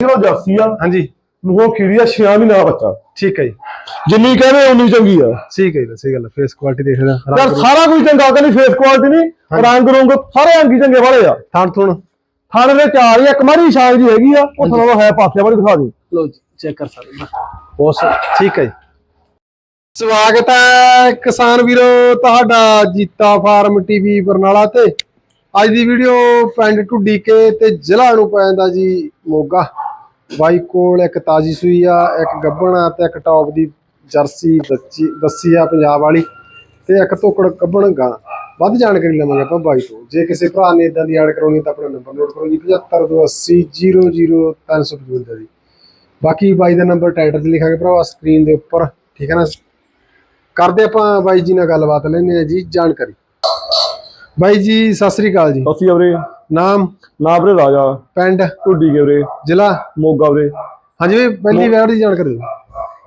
Kilo jersey ਆ ਹਾਂਜੀ। ਮੂੰਹੋਂ ਖੀਰੀ ਆ 6 ਮਹੀਨਾ ਬੱਚਾ। ਠੀਕ ਹੈ ਜੀ। ਜਿੰਨੀ ਕਹਵੇ ਉਨੀ ਚੰਗੀ ਆ। ਠੀਕ ਹੈ ਜੀ ਸਹੀ ਗੱਲ ਹੈ ਫੇਸ ਕੁਆਲਿਟੀ ਦੇਖਦਾ ਯਾਰ ਸਾਰਾ ਕੁਝ ਚੰਗਾ ਕਹਿੰਦੀ ਫੇਸ ਕੁਆਲਿਟੀ ਨਹੀਂ ਰੰਗ ਰੁੰਗ ਸਾਰੇ ਅੰਗੀ ਚੰਗੇ ਵਾਲੇ ਆ। ਥਾਣ ਥੁਣ। ਥਾਣੇ ਦੇ ਚਾਰ ਹੀ ਇੱਕ ਮਾਰੀ ਸ਼ਾਇਦ ਜੀ ਹੈਗੀ ਆ ਉਹ ਥੋੜਾ ਹੈ ਪਾਸੇ ਵਾਲੀ ਦਿਖਾ ਦੇ। ਲੋ ਜੀ ਚੈੱਕ ਕਰ ਸਕਦੇ ਹੋ। ਬਹੁਤ। ਠੀਕ ਹੈ ਜੀ। ਸਵਾਗਤ ਹੈ ਕਿਸਾਨ ਵੀਰੋ ਤੁਹਾਡਾ ਜੀਤਾ ਫਾਰਮ ਟੀਵੀ ਬਰਨਾਲਾ ਤੇ। ਅੱਜ ਦੀ ਵੀਡੀਓ ਪਿੰਡ ਢੁੱਡੀ ਕੇ ਤੇ ਜ਼ਿਲ੍ਹਾ ਨੂੰ ਪੈਂਦਾ ਜੀ ਮੋਗਾ। ਬਾਈ ਕੋਲ ਇੱਕ ਤਾਜੀ ਸੂਈ ਆ, ਇੱਕ ਗੱਬਣ ਆ ਤੇ ਇੱਕ ਟੌਪ ਦੀ ਜਰਸੀ ਬੱਚੀ, ਬੱਸੀ ਆ ਪੰਜਾਬ ਵਾਲੀ ਤੇ ਇੱਕ ਧੋਕੜ ਗੱਬਣ ਗਾ। ਵੱਧ ਜਾਣਕਾਰੀ ਲਵਾਂਗੇ ਆਪਾਂ ਬਾਈ ਤੋਂ। ਜੇ ਕਿਸੇ ਭਰਾ ਨੇ ਇਦਾਂ ਦੀ ਐਡ ਕਰਾਉਣੀ ਤਾਂ ਆਪਣਾ ਨੰਬਰ ਨੋਟ ਕਰੋ ਜੀ 7528000355 ਜੀ ਬਾਕੀ ਬਾਈ ਦਾ ਨੰਬਰ ਟਾਈਟਲ ਤੇ ਲਿਖਾਂਗੇ ਭਰਾਵਾ ਸਕਰੀਨ ਦੇ ਉੱਪਰ। ਠੀਕ ਹੈ ਨਾ? ਕਰਦੇ ਆਪਾਂ ਬਾਈ ਜੀ ਨਾਲ ਗੱਲਬਾਤ ਲੈਣੇ ਆ ਜੀ, ਜਾਣਕਾਰੀ। ਬਾਈ ਜੀ ਸਤਿ ਸ੍ਰੀ ਅਕਾਲ ਜੀ। ਅਸੀਂ ਵੀਰੇ। ਨਾਮ? ਨਾ ਵੀਰੇ ਰਾਜਾ। ਪਿੰਡ? ਢੁੱਡੀ ਕੇ ਵੀਰੇ। ਜ਼ਿਲ੍ਹਾ? ਮੋਗਾ ਵੀਰੇ। ਹਾਂਜੀ ਵੀ ਪਹਿਲੀ ਵੈਰ ਦੀ ਜਾਣਕਾਰੀ ਦਿਓ।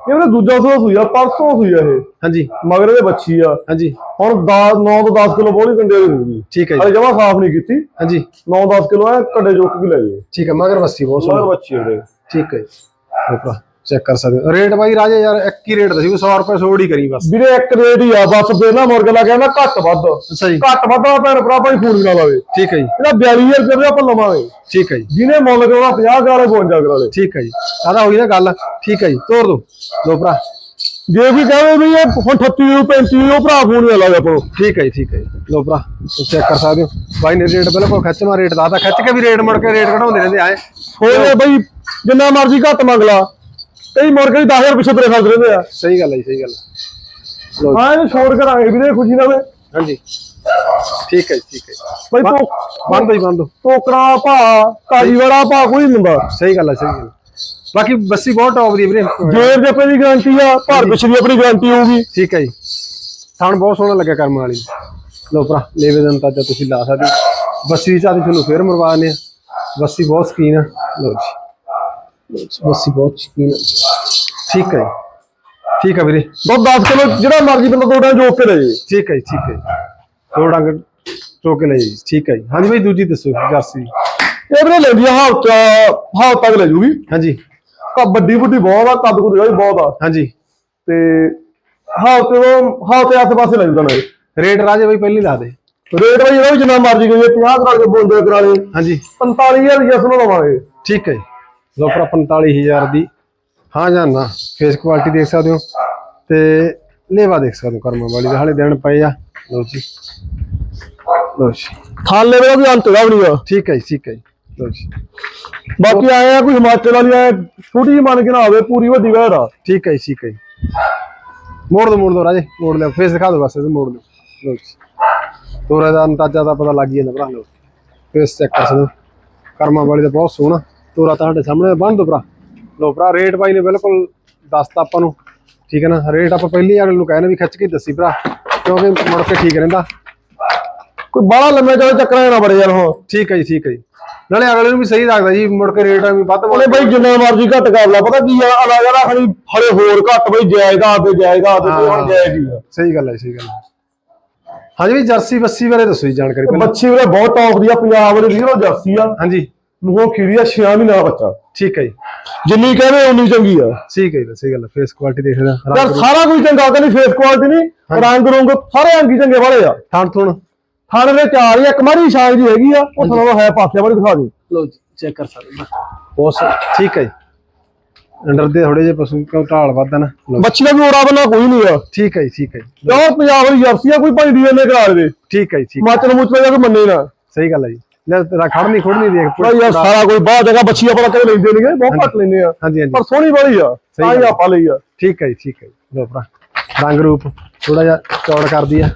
ਇਹ ਵੀਰੇ ਦੂਜਾ ਸੂਆ ਸੂਈ ਆ ਪਰਸੋਂ ਸੂਈ ਆ ਇਹ। ਹਾਂਜੀ। ਮਗਰ ਦੇ ਬੱਚੀ ਆ। ਹਾਂਜੀ। ਹੁਣ 10 9 ਤੋਂ 10 ਕਿਲੋ ਬੋਲੀ ਕੰਡੇ ਦੀ ਹੋਊਗੀ ਠੀਕ ਹੈ ਅਰੇ ਜੀ ਜਮਾ ਸਾਫ਼ ਨਹੀਂ ਕੀਤੀ। ਹਾਂਜੀ। 9 10 ਕਿਲੋ ਆ ਕੰਡੇ ਚੁੱਕ ਕੇ ਲੈ ਗਏ ਠੀਕ ਹੈ ਮਗਰ ਵਸੀ ਬਹੁਤ ਮਗਰ ਸੋਹਣੀ। ਬੱਚੀ ਵੀਰੇ। ਠੀਕ ਹੈ ਜੀ। ਚੈੱਕ ਕਰ ਸਕਦੇ ਹੋ। ਰੇਟ ਬਾਈ ਰਾਜੇ ਯਾਰ ਇੱਕ ਹੀ ਰੇਟ ਦੱਸੀ 100 ਰੁਪਏ ਸੋੜ ਹੀ ਕਰੀ ਬਸ। ਵੀਰੇ ਇੱਕ ਰੇਟ ਹੀ ਆ ਬਸ ਬੇਨਾ ਮੁਰਗ ਲਾ ਕਹਿੰਦਾ ਘੱਟ ਵੱਧ। ਅੱਛਾ ਜੀ। ਘੱਟ ਵੱਧ ਆ ਭੈਣ ਭਰਾ ਭਾਈ ਫੋਨ ਵੀ ਨਾ ਲਾਵੇ। ਠੀਕ ਹੈ ਜੀ। ਇਹਦਾ 42000 ਰੁਪਏ ਆਪਾਂ ਲਵਾਂਗੇ। ਠੀਕ ਹੈ ਜੀ। ਜਿਹਨੇ ਮੁੱਲ ਕਰਾਉਣਾ 50 ਕਰਾਲੇ 52 ਕਰਾਲੇ ਠੀਕ ਹੈ ਜੀ। ਆਦਾ ਹੋਈ ਨਾ ਗੱਲ। ਠੀਕ ਹੈ ਜੀ। ਤੋਰ ਦੋ। ਲੋ ਭਰਾ। ਜੇ ਵੀ ਕਹੇ ਵੀ ਇਹ ਹੁਣ 38 ਨੂੰ 35 ਨੂੰ ਭਰਾ ਫੋਨ ਵੀ ਨਾ ਲਾਵੇ ਆਪਾਂ ਨੂੰ। ਠੀਕ ਹੈ ਜੀ ਠੀਕ ਹੈ ਜੀ। ਲੋ ਭਰਾ। ਚੈੱਕ ਕਰ ਸਕਦੇ ਹੋ। ਬਾਈ ਨੇ ਰੇਟ ਬਿਲਕੁਲ ਖੱਚ ਮਾ ਰੇਟ ਲਾਤਾ ਖੱਚ ਕੇ ਵੀ ਰੇਟ ਮੁੜ ਕੇ ਰੇਟ ਘਟਾਉਂਦੇ ਰਹਿੰਦੇ ਆਏ ਇਹ ਬਈ ਜਿੰਨਾ ਮਰਜ਼ੀ ਘੱਟ ਮੰਗ ਲਾ। ਕਈ ਮੁਰਗੇ ਹੀ 10000 ਪਿੱਛੇ ਤੇਰੇ ਖਰਚ ਰਹਿੰਦੇ ਆ। ਸਹੀ ਗੱਲ ਹੈ ਜੀ ਸਹੀ ਗੱਲ ਹੈ। ਲੋ ਹਾਂ ਇਹ ਛੋੜ ਕਰਾਂਗੇ ਵੀਰੇ ਖੁਸ਼ੀ ਨਾਲ ਹਾਂਜੀ। ਠੀਕ ਹੈ ਜੀ ਠੀਕ ਹੈ ਜੀ। ਬਈ ਤੋ ਬੰਦ ਜੀ ਬੰਦ ਟੋਕਰਾ ਭਾ ਕਾਜੀ ਵਾਲਾ ਭਾ ਕੋਈ ਦਿੰਦਾ ਸਹੀ ਗੱਲ ਹੈ ਸਹੀ ਗੱਲ ਹੈ। ਬਾਕੀ ਬੱਸੀ ਬਹੁਤ ਟੌਪ ਦੀ ਹੈ ਵੀਰੇ। ਜੇਰ ਦੇ ਦੀ ਗਾਰੰਟੀ ਆ ਭਰ ਪਿੱਛੇ ਦੀ ਆਪਣੀ ਗਾਰੰਟੀ ਹੋਊਗੀ। ਠੀਕ ਹੈ ਜੀ। ਥਣ ਬਹੁਤ ਸੋਹਣਾ ਲੱਗਿਆ ਕਰਮ ਵਾਲੀ। ਲੋ ਭਰਾ ਲੇਵੇ ਦਾ ਅੰਤਾਜਾ ਤੁਸੀਂ ਲਾ ਸਕਦੇ ਹੋ। ਬੱਸੀ ਦੀ ਚਾਦੀ ਤੁਹਾਨੂੰ ਫੇਰ ਮਰਵਾਣੇ ਆ। ਬੱਸੀ ਬਹੁਤ ਸਕੀਨ ਆ। ਲਓ ਜੀ, ਬੱਸੀ ਬਹੁਤ ਸਕੀਨ ਠੀਕ ਹੈ ਠੀਕ ਹੈ ਵੀਰੇ। ਦੁੱਧ 10 ਕਿਲੋ ਜਿਹੜਾ ਮਰਜ਼ੀ ਬੰਦਾ ਦੋ ਟਾਈਮ ਜੋਕ ਕੇ ਲੈ ਜੇ ਠੀਕ ਹੈ ਜੀ ਠੀਕ ਹੈ ਜੀ। ਦੋ ਡੰਗ ਚੋਕੇ ਲਈ ਜੀ ਠੀਕ ਹੈ ਜੀ। ਹਾਂਜੀ ਬਾਈ ਦੂਜੀ ਦੱਸੋ ਜਰਸੀ ਇਹ ਵੀਰੇ ਲੈਂਦੀ ਆ ਹਫ਼ਤਾ ਹਫ਼ਤਾ ਲੈ ਜੂਗੀ। ਹਾਂਜੀ। ਕਾ ਵੱਡੀ ਵੱਡੀ ਬਹੁਤ ਆ ਕੱਦ ਕੁਦ ਵੀ ਬਹੁਤ ਆ। ਹਾਂਜੀ। ਤੇ ਹਫ਼ਤੇ ਉਹ ਹਫ਼ਤੇ ਆਸੇ ਪਾਸੇ ਲੈ ਜੂਗਾ ਨਾ ਰੇਟ ਰਾਜੇ ਬਾਈ ਪਹਿਲੀ ਲਾ ਦੇ। ਰੇਟ ਵੀ ਜਿਹੜਾ ਵੀ ਜਿੰਨਾ ਮਰਜ਼ੀ ਕਰੀਏ 50 ਕਰਾ ਕੇ ਬੋਲਦੇ ਕਰਾ ਲਏ ਹਾਂਜੀ 45000 ਦੀ ਅਸਲ ਲਵਾਂਗੇ। ਠੀਕ ਹੈ ਜੀ। ਭਰਾ 45000 ਦੀ। ਹਾਂ ਜਾਂ ਨਾ ਫੇਸ ਕੁਆਲਿਟੀ ਦੇਖ ਸਕਦੇ ਹੋ ਤੇ ਲੇਵਾ ਦੇਖ ਸਕਦੇ ਹੋ ਕਰਮਾਂ ਵਾਲੀ ਦੇ ਹਾਲੇ ਦਿਨ ਪਏ ਆ। ਲੋ ਜੀ। ਲੋ ਜੀ। ਥਾਲੇ ਦਾ ਵੀ ਅੰਤ ਦਾ ਵੀ ਆ। ਠੀਕ ਹੈ ਜੀ ਠੀਕ ਹੈ ਜੀ। ਲੋ ਜੀ। ਬਾਕੀ ਆਏ ਆ ਕੋਈ ਹਿਮਾਚਲ ਵਾਲੀ ਆਏ ਛੋਟੀ ਜਿਹੀ ਮੰਨ ਕੇ ਨਾ ਆਵੇ ਪੂਰੀ ਵੱਡੀ ਵੈਰ ਆ। ਠੀਕ ਹੈ ਜੀ ਠੀਕ ਹੈ ਮੋੜ ਦੋ ਮੋੜ ਦੋ ਰਾਜੇ ਮੋੜ ਲਿਆ ਫੇਸ ਦਿਖਾ ਦੋ ਬਸ ਇਹਦੇ ਮੋੜ ਦੋ ਲੋ ਜੀ। ਤੋਰੇ ਦਾ ਅੰਦਾਜ਼ਾ ਤਾਂ ਪਤਾ ਲੱਗ ਜਾਂਦਾ ਭਰਾ ਲੋ ਫੇਸ ਚੈੱਕ ਕਰ ਸਕਦੇ ਕਰਮਾਂ ਵਾਲੀ ਦਾ ਬਹੁਤ ਸੋਹਣਾ। ਤੋਰਾ ਤੁਹਾਡੇ ਸਾਹਮਣੇ ਬੰਨ ਦੋ ਭਰਾ। ਲੋ ਭਰਾ ਰੇਟ ਬਾਈ ਨੇ ਬਿਲਕੁਲ ਦੱਸਤਾ ਆਪਾਂ ਨੂੰ। ਠੀਕ ਹੈ ਨਾ? ਰੇਟ ਆਪਾਂ ਪਹਿਲੀ ਅਗਲੇ ਨੂੰ ਕਹਿੰਦੇ ਵੀ ਖਿੱਚ ਕੇ ਦੱਸੀ ਭਰਾ ਕਿਉਂਕਿ ਮੁੜ ਕੇ ਠੀਕ ਰਹਿੰਦਾ। ਕੋਈ ਬਾਹਲਾ ਲੰਮੇ ਚੌੜੇ ਚੱਕਰਾਂ ਨਾ ਬੜੇ ਯਾਰ ਹੋ ਠੀਕ ਹੈ ਜੀ ਠੀਕ ਹੈ ਜੀ। ਨਾਲੇ ਅਗਲੇ ਨੂੰ ਵੀ ਸਹੀ ਲੱਗਦਾ ਜੀ ਮੁੜ ਕੇ ਰੇਟ ਵੀ ਵੱਧ ਉਹਨੇ ਬਈ ਜਿੰਨਾ ਮਰਜ਼ੀ ਘੱਟ ਕਰ ਲਾ ਪਤਾ ਕੀ ਆ ਅਲੱਗ ਅਲੱਗ ਹਣੀ ਹਲੇ ਹੋਰ ਘੱਟ ਬਈ ਜਾਇਦਾ ਤੇ ਜਾਇਦਾ ਤੇ ਹੁਣ ਆ। ਸਹੀ ਗੱਲ ਹੈ ਸਹੀ ਗੱਲ ਹੈ। ਹਾਂਜੀ ਵੀ ਜਰਸੀ ਬੱਸੀ ਬਾਰੇ ਦੱਸੋ ਜੀ ਜਾਣਕਾਰੀ ਪਹਿਲਾਂ। ਵੀਰੇ ਬਹੁਤ ਟੌਪ ਦੀ ਆ ਪੰਜਾਬ ਵਾਲੀ ਵੀਰੋ ਜਰਸੀ ਆ। ਹਾਂਜੀ। ਮੂੰਹੋਂ ਖੀਰੀ ਆ 6 ਮਹੀਨਾ ਬੱਚਾ। ਠੀਕ ਹੈ ਜੀ। ਜਿੰਨੀ ਕਹਵੇ ਉਨੀ ਚੰਗੀ ਆ। ਠੀਕ ਹੈ ਜੀ ਸਹੀ ਗੱਲ ਫੇਸ ਕੁਆਲਿਟੀ ਦੇਖਦਾ ਯਾਰ ਸਾਰਾ ਕੁਝ ਚੰਗਾ ਕਹਿੰਦੀ ਫੇਸ ਕੁਆਲਿਟੀ ਨਹੀਂ ਰੰਗ ਰੁੰਗ ਸਾਰੇ ਅੰਗੀ ਚੰਗੇ ਵਾਲੇ ਆ। ਥਣ ਥੁਣ ਥਾਣੇ ਦੇ ਚਾਰ ਹੀ ਇੱਕ ਮਾਰੀ ਸ਼ਾਇਦ ਜੀ ਹੈਗੀ ਆ ਉਹ ਥੋੜਾ ਹੈ ਪਾਸੇ ਵਾਲੀ ਦਿਖਾ ਦੇ। ਲੋ ਚੈੱਕ ਕਰ ਸਕਦੇ ਬਹੁਤ। ਠੀਕ ਹੈ ਜੀ। ਅੰਡਰ ਦੇ ਥੋੜੇ ਜਿਹੇ ਪਸ਼ੂ ਕਿਉਂ ਢਾਲ ਵੱਧ ਹੈ ਨਾ। ਬੱਚੀ ਦਾ ਵੀ ਓਰਾ ਬੰਨਾ ਕੋਈ ਨਹੀਂ ਆ। ਠੀਕ ਹੈ ਜੀ ਠੀਕ ਹੈ ਜੀ। ਪੰਜਾਬ ਵਾਲੀ ਜਰਸੀ ਆ ਕੋਈ ਭਾਈ ਡੀਐਨਏ ਕਰਾ ਦੇਵੇ ਠੀਕ ਹੈ ਜੀ ਠੀਕ ਹਿਮਾਚਲ ਮੁਚਲ ਜਾ ਕੇ ਮੰਨੇ ਨਾ। ਸਹੀ ਗੱਲ ਹੈ ਜੀ। ਲੈ ਤੇਰਾ ਖੜਨੀ ਖੁੜਨੀ ਦੇਖ ਭਾਈ ਯਾਰ ਸਾਰਾ ਕੋਈ ਬਾਹਰ ਜਗ੍ਹਾ ਬੱਚੀ ਆਪਣਾ ਕਦੇ ਲੈਂਦੇ ਨਹੀਂਗੇ ਬਹੁਤ ਘੱਟ ਲੈਂਦੇ ਆ। ਹਾਂਜੀ ਹਾਂਜੀ। ਪਰ ਸੋਹਣੀ ਵਾਲੀ ਆ ਤਾਂ ਹੀ ਗੱਲ। ਆਪਾਂ ਲਈ ਆ। ਠੀਕ ਹੈ ਜੀ ਠੀਕ ਹੈ ਜੀ। ਲੋ ਭਰਾ ਰੰਗ ਰੂਪ ਥੋੜਾ ਜਿਹਾ ਚੌੜ ਕਰਦੀ ਆ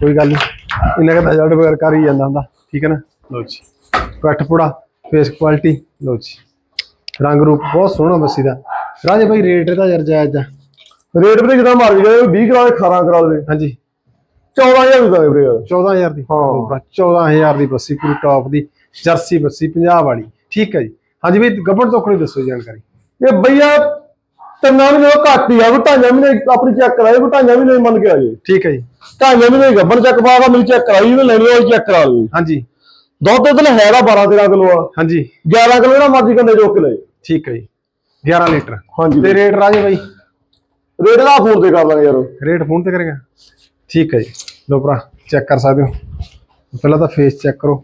ਕੋਈ ਗੱਲ ਨਹੀਂ। ਰਿਜ਼ਲਟ ਵਗੈਰ ਕਰ ਹੀ ਜਾਂਦਾ ਹੁੰਦਾ। ਠੀਕ ਹੈ ਨਾ? ਲੋ ਜੀ। ਕੱਟ ਪੁੜਾ ਫੇਸ ਕੁਆਲਿਟੀ ਲੋ ਜੀ। ਰੰਗ ਰੂਪ ਬਹੁਤ ਸੋਹਣਾ ਬੱਸੀ ਦਾ। ਰਾਜੇ ਭਾਈ ਰੇਟ ਇਹਦਾ ਯਾਰ ਜਾਇਜ਼ ਆ। ਰੇਟ ਵੀ ਜਿੱਦਾਂ ਮਰ ਗਏ 20 ਕਰਾ ਦੇ 18 ਕਰਾ ਦੇ ਹਾਂਜੀ। 14000 ਦੀ ਦੇ ਵੀਰੇ ਯਾਰ 14000 ਦੀ? ਹਾਂ। ਲਓ ਭਰਾ, 14000 ਦੀ ਬੱਸੀ ਪੂਰੀ ਟੌਪ ਦੀ ਜਰਸੀ ਬੱਸੀ ਪੰਜਾਬ ਵਾਲੀ। ਠੀਕ ਹੈ ਜੀ। ਹਾਂਜੀ ਭਾਈ ਗੱਬੜ ਤੋਂ ਕੋਈ ਦੱਸੋ ਜਾਣਕਾਰੀ। ਇਹ ਬਈਆ ਤਿੰਨਾਂ ਵੀ ਜਦੋਂ ਘੱਟ ਹੀ ਆ ਉਹ ਢਾਈਆਂ ਵੀ ਨੇ ਆਪਣੀ ਚੈੱਕ ਕਰਾਏ ਉਹ ਢਾਈਆਂ ਵੀ ਨੇ ਮੰਨ ਕੇ ਆ ਜੇ। ਠੀਕ ਹੈ ਜੀ। ਢਾਈਆਂ ਵੀ ਨੇ ਗੱਬਣ ਚੈੱਕ ਪਾਗਾ ਮੈਨੂੰ ਚੈੱਕ ਕਰਾਈ ਉਹਨੇ ਲੈਣੀ ਹੋਈ ਚੈੱਕ ਕਰਾ ਲਈ। ਹਾਂਜੀ। ਦੁੱਧ ਤੇ ਹੈਗਾ 12 13 ਕਿਲੋ ਆ। ਹਾਂਜੀ। 11 ਕਿਲੋ ਜਿਹੜਾ ਮਰਜ਼ੀ ਕੰਨੇ ਚੋਕ ਕੇ ਲੈ ਠੀਕ ਹੈ ਜੀ। 11 ਲੀਟਰ। ਹਾਂਜੀ। ਤੇ ਰੇਟ ਰਾਜੇ ਬਾਈ? ਰੇਟ ਦਾ ਫੋਨ ਤੇ ਕਰ ਲਾਂਗੇ ਯਾਰ। ਰੇਟ ਫੋਨ ਤੇ ਕਰੇਗਾ? ਠੀਕ ਹੈ ਜੀ। ਲੋ ਭਰਾ ਚੈੱਕ ਕਰ ਸਕਦੇ ਹੋ। ਪਹਿਲਾਂ ਤਾਂ ਫੇਸ ਚੈੱਕ ਕਰੋ।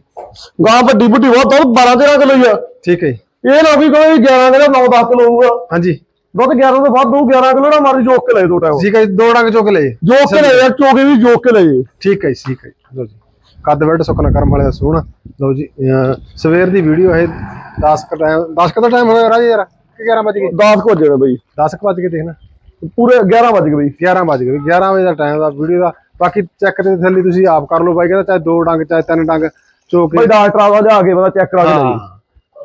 ਗਾਂ ਵੱਡੀ ਬੁੱਢੀ ਬਹੁਤ ਦੁੱਧ 12 13 ਕਿਲੋ ਹੀ ਆ। ਠੀਕ ਹੈ ਜੀ। ਇਹ ਨਾ ਵੀ ਕੋਈ 11 ਕਿਲੋ 9 10 ਕਿਲੋ ਹੋਊਗਾ। ਹਾਂਜੀ। ਦੁੱਧ 11 ਤੋਂ ਵੱਧ ਹੋਊ 11 ਕਿਲੋ ਨਾ ਮਰਜ਼ੀ ਜੋਕ ਕੇ ਲੈ ਦੋ ਟਾਈਮ ਠੀਕ ਹੈ ਜੀ ਦੋ ਡੰਗ ਚੁੱਕ ਲਏ ਜੋਕ ਕੇ ਲੈ ਯਾਰ ਚੋਕੇ ਵੀ ਜੋਕ ਕੇ ਲੈ ਜੇ ਠੀਕ ਹੈ ਜੀ ਠੀਕ ਹੈ। ਲਓ ਜੀ ਕੱਦ ਵੈਡ ਸੁੱਕਣਾ ਕਰਮ ਵਾਲੇ ਦਾ ਸੋਹਣਾ ਲਓ ਜੀ ਸਵੇਰ ਦੀ ਵੀਡੀਓ ਹੈ 10 ਕ ਟਾਈਮ 10 ਕ ਦਾ ਟਾਈਮ ਹੋਇਆ ਰਾਜੇ ਯਾਰ ਕਿ 11 ਵਜ ਗਏ? 10 ਕੁ ਵਜੇ ਬਈ। 10 ਕ ਵਜ ਦੇਖਣਾ ਪੂਰੇ 11 ਵਜ ਗਏ ਬਈ 11 ਵਜ ਗਏ 11 ਵਜੇ ਦਾ ਟਾਈਮ ਦਾ ਵੀਡੀਓ ਦਾ ਬਾਕੀ ਚੈੱਕ ਤੇ ਥੱਲੇ ਤੁਸੀਂ ਆਪ ਕਰ ਲਓ ਬਾਈ ਕਹਿੰਦਾ ਚਾਹੇ ਦੋ ਡੰਗ ਚਾਹੇ ਤਿੰਨ ਡੰਗ ਚੋਕ ਬਈ ਡਾਕਟਰ ਆ ਜਾ ਕੇ ਪਤਾ ਚੈੱਕ ਕਰਾ ਕੇ ਲੈ ਹਾਂ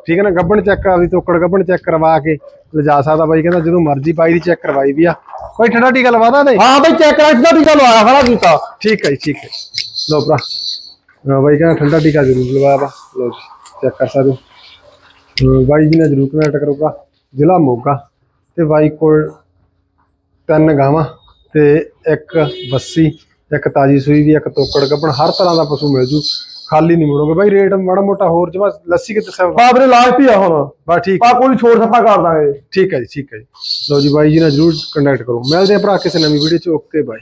ਠੀਕ ਹੈ ਨਾ ਗੱਬਣ ਚੈੱਕ ਕਰਾ ਦੀ ਤੋਕੜ ਗੱਬਣ ਚੈੱਕ ਕਰਵਾ ਕੇ ਲਿਜਾ ਸਕਦਾ ਬਾਈ ਕਹਿੰਦਾ ਜਦੋਂ ਮਰਜ਼ੀ ਬਾਈ ਦੀ ਚੈੱਕ ਕਰਵਾਈ ਵੀ ਆ। ਕੋਈ ਠੰਡਾ ਟੀਕਾ ਲਵਾਦਾ ਦੇ ਹਾਂ ਬਈ ਚੈੱਕ ਕਰਾ ਕਿਦਾ ਟੀਕਾ ਲਵਾਇਆ ਖੜਾ ਕੀਤਾ। ਠੀਕ ਹੈ ਠੀਕ ਹੈ। ਲੋ ਭਰਾ। ਹਾਂ ਬਾਈ ਕਹਿੰਦਾ ਠੰਡਾ ਟੀਕਾ ਜ਼ਰੂਰ ਲਵਾਇਆ ਵਾ। ਲੋ ਜੀ ਚੈੱਕ ਕਰ ਸਕਦੇ ਬਾਈ ਜੀ ਨੇ ਜ਼ਰੂਰ ਕਨੈਕਟ ਕਰੂਗਾ। ਜ਼ਿਲ੍ਹਾ ਮੋਗਾ ਤੇ ਬਾਈ ਕੋਲ ਤਿੰਨ ਗਾਵਾਂ ਤੇ ਇੱਕ ਬੱਸੀ ਇੱਕ ਤਾਜੀ ਸੂਈ ਵੀ ਇੱਕ ਤੋਕੜ ਗੱਬਣ ਹਰ ਤਰ੍ਹਾਂ ਦਾ ਪਸ਼ੂ ਮਿਲ ਜੂ। ਖਾਲੀ ਨਹੀਂ ਮੁੜੋਗੇ। ਬਾਈ ਰੇਟ ਮਾੜਾ ਮੋਟਾ ਹੋਰ ਜਮਾ ਲੱਸੀ ਕਿ ਦੱਸਿਆ ਵਾ? ਬਾਬਰੇ ਹੀ ਆ ਹੁਣ। ਬਸ ਠੀਕ। ਆ ਕੋਈ ਛੋੜ ਛੱਪਾ ਕਰ ਦਾਂਗੇ। ਠੀਕ ਹੈ ਜੀ ਠੀਕ ਹੈ ਜੀ। ਲਓ ਜੀ ਬਾਈ ਜੀ ਨਾਲ ਜਰੂਰ ਕੰਟੈਕਟ ਕਰੋ। ਮਿਲਦੇ ਆ ਭਰਾ ਕਿਸੇ ਨਵੀਂ ਵੀਡੀਓ ਚ। ਓਕੇ ਬਾਈ